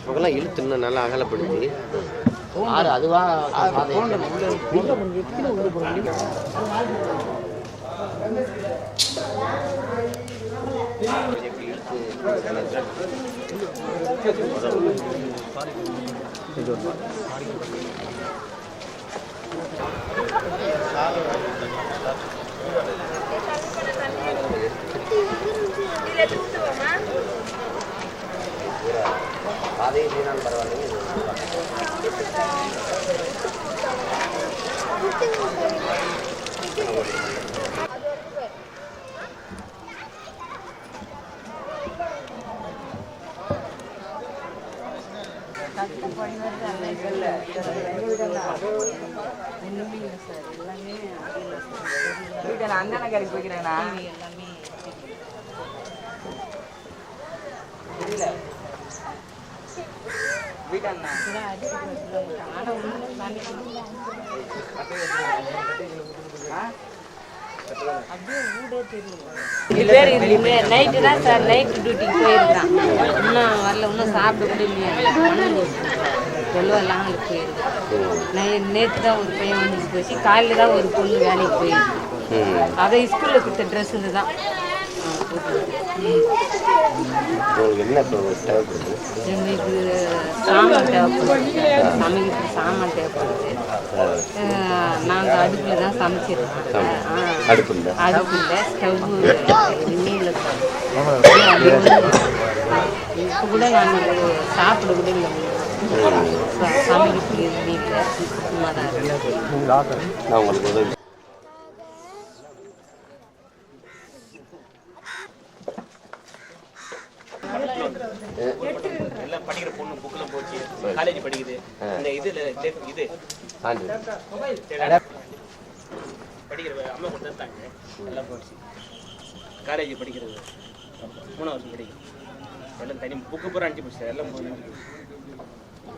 இவங்கெல்லாம் இழுத்து நல்லா அகலப்படுத்தி. ஆறு அதுவா இழுத்து பாதையை இல்லைனாலும் பரவாயில்லைங்க வீட்டில் அண்ணனை கடைக்கு வீட்டண்ணா இது பேர் நைட்டு தான் சார் நைட்டு டியூட்டிக்கு போயிருக்கான் இன்னும் வரல இன்னும் சாப்பிட கூட இல்லையா. சொல்லுவெல்லாம் அங்கே போயிருக்கான் நேற்று தான் ஒரு பையன் போச்சு. காலையில் தான் ஒரு பொண்ணு வேலைக்கு போயிருக்கு அதை ஸ்கூலில் கொடுத்த ட்ரெஸ்ஸுன்னு தான். என்ன சாமான் தேவைப்படுது. சமைக்கிறதுக்கு சாமான் தேவைப்படுது. நாங்கள் அடுப்பில் தான் சமைச்சிருக்கோம். அடுப்பு அடுப்பில்? ஸ்டவ் இனிமேல் இப்போ கூட நாங்கள் சாப்பிட கூட இல்லை. சமைக்கிறதுக்கு சும்மா தான் எல்லாம் படிக்கிற பொண்ணு புக்கில் போச்சு காலேஜ் படிக்குது. இந்த இதுல இது- படிக்கிற அம்மா கொண்டு தந்தாங்க எல்லாம் போச்சு. காலேஜ் படிக்கிறது. மூணாவது வருஷம் படிக்கிறது எல்லாம் தனி புக்கு பூரா அனுப்பிச்சு போச்சு எல்லாம்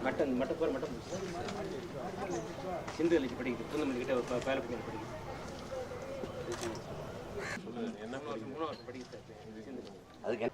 மட்டன் மட்டன் பூரா மட்டன் போச்சு. சிந்து கழிச்சு படிக்குது. குந்தமல்லி கிட்ட ஒரு ப- பேர பிள்ளை படிக்குது. மூணாவது மூணாவது வருஷம் படிக்குது சிந்து அதுக்கு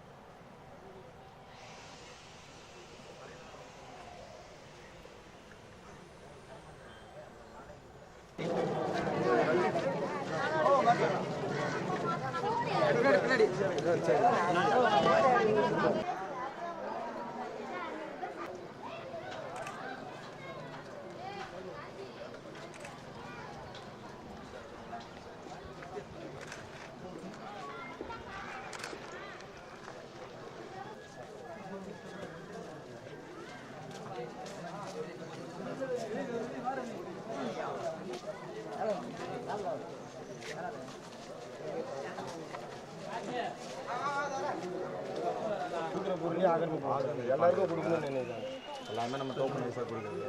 என்ன எல்லாருக்கும் கொடுக்கணும்னு நினைக்கிறாங்க எல்லாமே நம்ம டோக்கன் சார் கொடுக்குறது.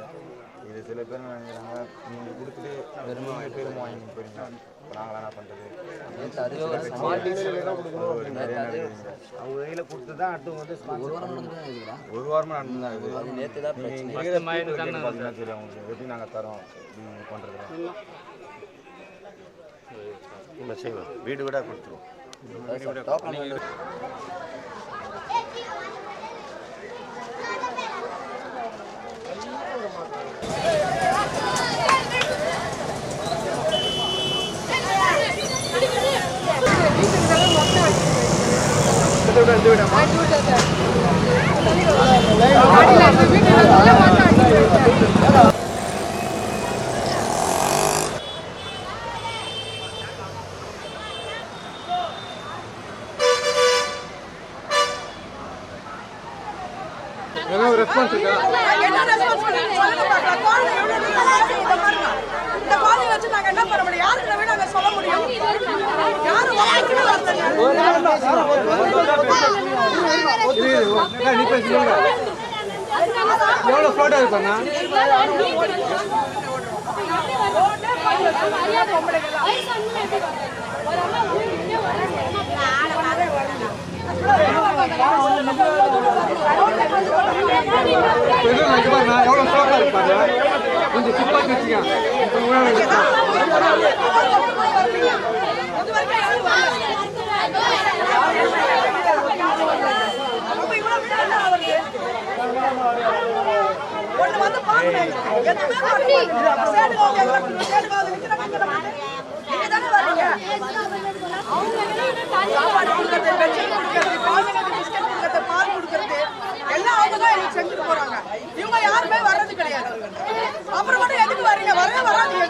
இது சில பேர் நினைக்கிறாங்க நீங்கள் கொடுத்துட்டு வெறும் பேரும் வாங்கி போறீங்க. இப்போ நாங்களாம் என்ன பண்ணுறது அவங்க கையில் கொடுத்து தான் அடுத்தவங்க வந்து ஒரு வாரம் ஒரு வாரமாக நடந்து தான் இருக்குது. நேற்று தான் பார்த்தீங்கன்னா சரி அவங்களுக்கு எப்படி நாங்கள் தரோம்? பண்ணுறது நம்ம செய்வோம். வீடு வீடாக கொடுத்துருவோம். என்ன ரெஸ்பான்ஸ் பண்ணுங்க சொல்லுங்க பார்க்கலாம் குழந்தை எவ்வளவு நல்லா இருக்கு இந்த பாருங்க இந்த குழந்தைய வச்சு நாங்க என்ன பண்ண முடியும் யாருக்கு நம்ம நாங்க சொல்ல முடியும் யாரும் வாங்கிட்டு வரலங்க எவ்வளோ ஃபோட்டோ இருப்பாண்ணா பெரும் எவ்வளோ ஃபோட்டோ இருப்பாங்க கொஞ்சம் இப்போ உணவு எதுவுமே நீங்க தானே சாப்பாடு கொடுக்கறது, பெட்ஷீட் கொடுக்கறது, குழந்தைங்களுக்கு பிஸ்கட் கொடுக்கறது, பால் கொடுக்கறது, எல்லாம் அவங்க தான் எனக்கு செஞ்சுட்டு போறாங்க. இவங்க யாருமே வர்றது கிடையாது. அப்புறம் மட்டும் எதுக்கு வர்றீங்க? வரவே வராதீங்க,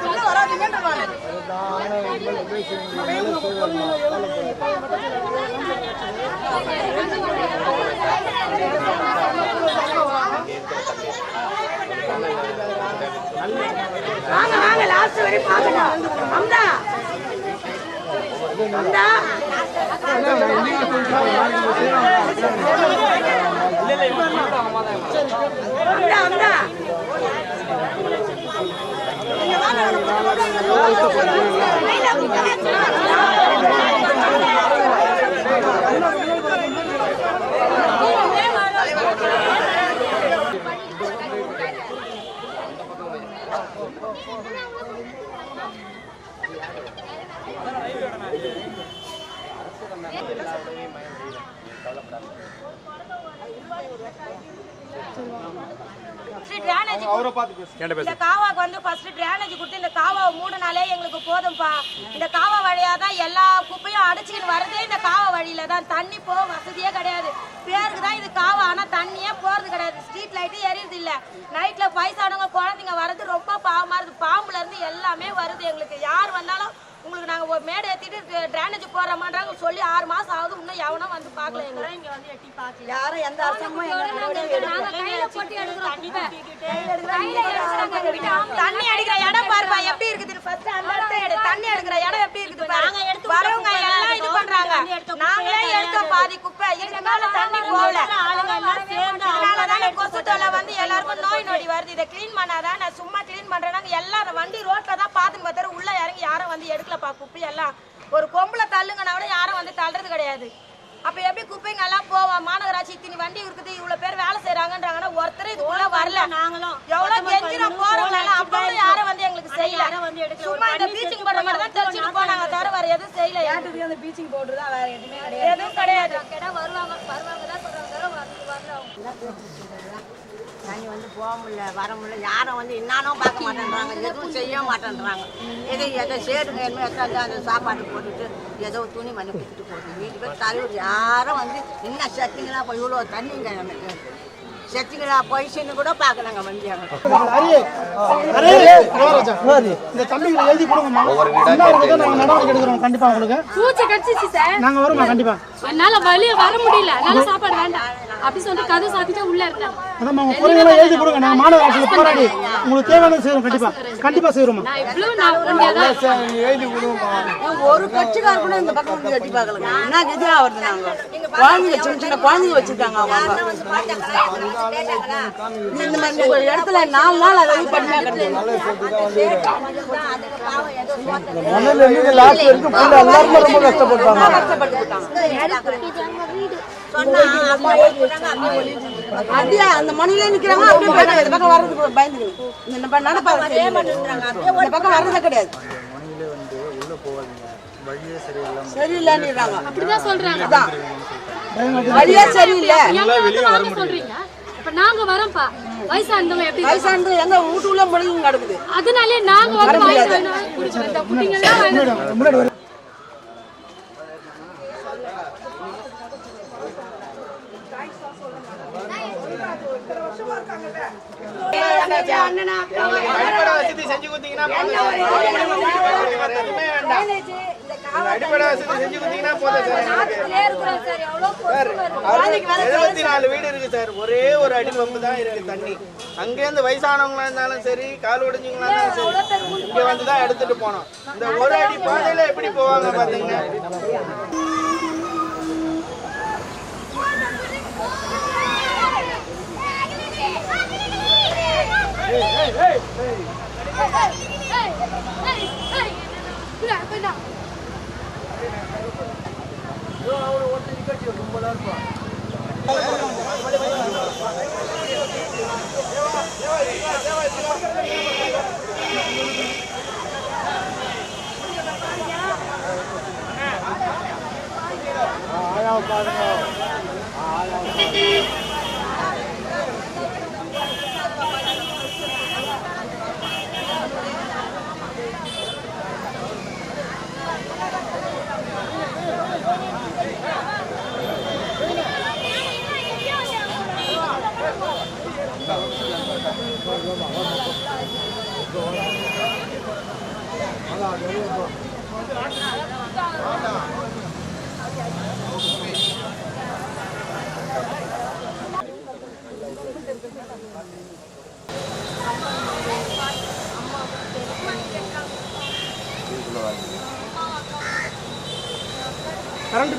வாங்க வாங்க லாஸ்ட் வரை பார்க்கணும். அம்தா. அம்தா. அம்தா அம்தா. வாங்க இந்த காவாக்கு வந்து ஃபர்ஸ்ட் டிரைனேஜ் கொடுத்து இந்த காவாவை மூடினாலே எங்களுக்கு போதும்பா. இந்த காவா வழியா தான் எல்லா குப்பையும் அடிச்சுக்கிட்டு வரதே இந்த காவா வழியில தான். தண்ணி போக வசதியே கிடையாது. பேருக்கு தான் இது காவா ஆனா தண்ணியே போறது கிடையாது. ஸ்ட்ரீட் லைட்டு எரியுது இல்ல. நைட்ல வயசானவங்க குழந்தைங்க வர்றது ரொம்ப பாவமா இருக்கு பாம்புல இருந்து எல்லாமே வருது எங்களுக்கு. யார் வந்தாலும் உங்களுக்கு நாங்க ஒரு மேடை ஏத்திட்டு டிரைனேஜ் போடுறோமான்றாங்க. சொல்லி ஆறு மாசம் ஆகுது. இன்னும் எவனும் வந்து பார்க்கல எங்களை. இங்க வந்து எட்டி பார்க்கல. யாரும் எந்த அரசாங்கமும் தண்ணி அடிக்கிற எப்படி இருக்குது ஃபர்ஸ்ட் அந்த இடத்த தண்ணி எடுக்கிற இடம் எப்படி இருக்குது பாரு. வரவங்க எல்லாம் இது பண்றாங்க. நாங்களே எடுத்தோம் பாதி குப்பை. இதுக்கு மேல தண்ணி போகல. அதனாலதான் கொசு தொல்லை வந்து எல்லாருக்கும் நோய் நொடி வருது. இதை க்ளீன் பண்ணாதான் நான் சும்மா க்ளீன் பண்றேனாங்க எல்லாரும் வண்டி ரோட்ல தான் பாத்துன்னு பார்த்தாரு உள்ள இறங்கி யாரும் வந்து எடுக்கலப்பா குப்பை எல்லாம் ஒரு கொம்புல தள்ளுங்கன்னா கூட யாரும் வந்து தள்ளுறது கிடையாது. அப்ப எப்படி குப்பைங்க எல்லாம் போவோம் மாநகராட்சி இத்தனி வண்டி இருக்குது இவ்வளவு பேர் வேலை செய்யறாங்கன்றாங்கன்னா ஒருத்தர் இதுக்குள்ள வரல. நாங்களும் எவ்வளவு கெஞ்சிரும் போறவங்க எல்லாம் அப்ப யாரும் வந்து எங்களுக்கு செய்யல. சும்மா இந்த பீச்சிங் போடுற மாதிரி தான் தெளிச்சுட்டு போனாங்க தவிர வேற எதுவும் செய்யல ஏட்டுக்கு அந்த பீச்சிங் பவுடர் தான் வேற எதுவுமே கிடையாது. எதுவும் கிடையாது. வருவாங்க வருவாங்க தான் சொல்றாங்க தவிர வரல தண்ணி வந்து போக முடியல வர முடியல. யாரும் வந்து என்னாலும் பார்க்க மாட்டேன்றாங்க. எதுவும் செய்ய மாட்டேன்றாங்க. எதை எதை சேருங்க என்ன எத்தனை அந்த சாப்பாடு போட்டுட்டு ஏதோ துணி மணி கொடுத்துட்டு போகுது வீட்டுக்கு தலைவர் யாரும் வந்து என்ன சத்திங்களா போய் இவ்வளோ தண்ணிங்க எனக்கு கூட பார்க்கலாங்க இந்த தம்பிகளை எழுதி கொடுங்கம்மா என்ன இருக்குதோ நாங்க நடவடிக்கை எடுக்கிறோம். கண்டிப்பா உங்களுக்கு. பூச்சி கடிச்சிச்சு சார். நாங்க வரோம்மா கண்டிப்பா. என்னால வெளியே வர முடியல. என்னால சாப்பாடு வேண்டாம். அப்படி சொல்லிட்டு கதை சாத்திட்டு உள்ள இருக்கேன் அதாம்மா உங்க குறைகளை எழுதி கொடுங்க. நாங்க மாநகராட்சியில் போராடி உங்களுக்கு தேவையானது செய்வோம் கண்டிப்பா ஒண்டியாதான் ஒரு கட்சிக்கார கூட இந்த பக்கம் வந்து கட்டி பார்க்கலங்க என்ன கதியா வருது நாங்க? குழந்தைங்க சின்ன சின்ன குழந்தைங்க வச்சிருக்காங்க அவங்க இந்த மாதிரி ஒரு இடத்துல நாலு நாள் அதை பண்ணி இருந்து லாஸ்ட் வரைக்கும் ஃபுல்லா எல்லாருமே ரொம்ப கஷ்டப்பட்டாங்க அப்படியே அந்த மணிலே நிக்கிறாங்க அப்படியே போயிட்டாங்க. இந்த பக்கம் வர்றதுக்கு பயந்துருக்கு இந்த நடப்பாங்க இந்த பக்கம் வர்றதே கிடையாது. சரியில்லைன்னுறாங்க. அப்படிதான் சொல்றாங்க. அதான். வழியே சரியில்லை. சொல்றீங்க? இப்ப நாங்க வரோம்ப்பா. வயசானவங்க எப்படி வயசானது எங்க? வீட்டுக்குள்ள முழுங்கி கிடக்குது. அதனாலே நாங்க வந்து குட்டிங்க எல்லாம் வாங்கி முன்னாடி வர அடிப்படை வசதி செஞ்சு கொடுத்தீங்கன்னா. அடிப்படை வசதி செஞ்சு கொடுத்தீங்கன்னா போதும் சார். எழுபத்தி நாலு வீடு இருக்கு சார். ஒரே ஒரு அடி பம்பு தான் இருக்கு தண்ணி. அங்கேருந்து வயசானவங்களா இருந்தாலும் சரி கால் உடைஞ்சவங்களா இருந்தாலும் சரி இங்க வந்து தான் எடுத்துட்டு போனோம். இந்த ஒரு அடி பாதையில எப்படி போவாங்க பாத்தீங்க பாருங்க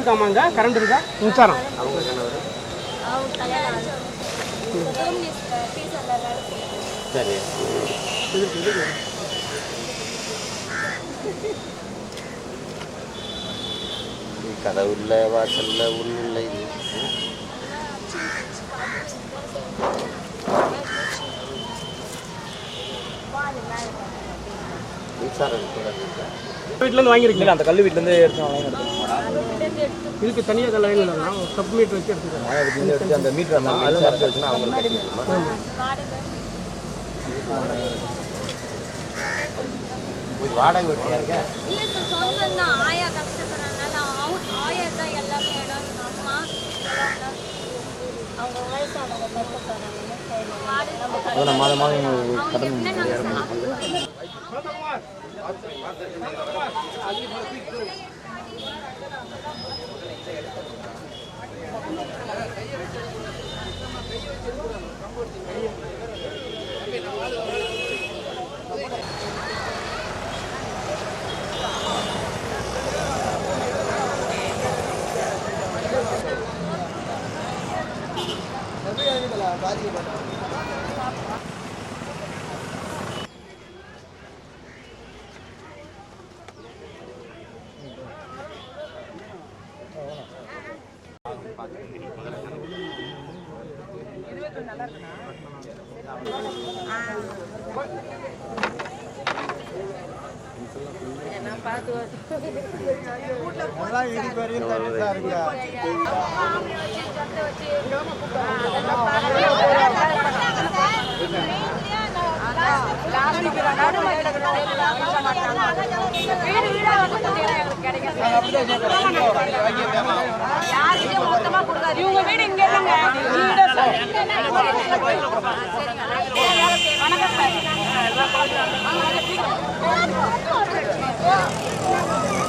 இருக்காமாங்க கரண்ட் இருக்கா? மின்சாரம். அவங்க கணவர் சரி கதவு இல்லை. வாசல்ல ஒன்றும் இல்லை இது வீட்டிலேருந்து வாங்கியிருக்கீங்க அந்த கல் வீட்டிலேருந்து எடுத்து வாங்கி இதுக்கு தனியாக லைன் இல்லைண்ணா சப் மீட்டர் வச்சு எடுத்துக்கிறேன் எடுத்துக்கிறேன் எடுத்து அந்த மீட்டர் அந்த அதில் மறந்து வச்சுன்னா அவங்களுக்கு வாடகை வெட்டியா இருக்க? ஆயா கஷ்டப்படுறதுனால அவங்க ஆயா தான் எல்லாமே இடம். அம்மா அவங்க வயசானவங்க கஷ்டப்படுறாங்க? அதான் மாதம் மாதம் கட்டணம் எல்லாம் இதுக்கு வரையும் தண்ணி தான் இருக்கு வீடு வீடா வந்து பார்த்தீங்கன்னா இவங்க வீடு இங்க இல்லைங்க. வீடு வணக்கம் சார்.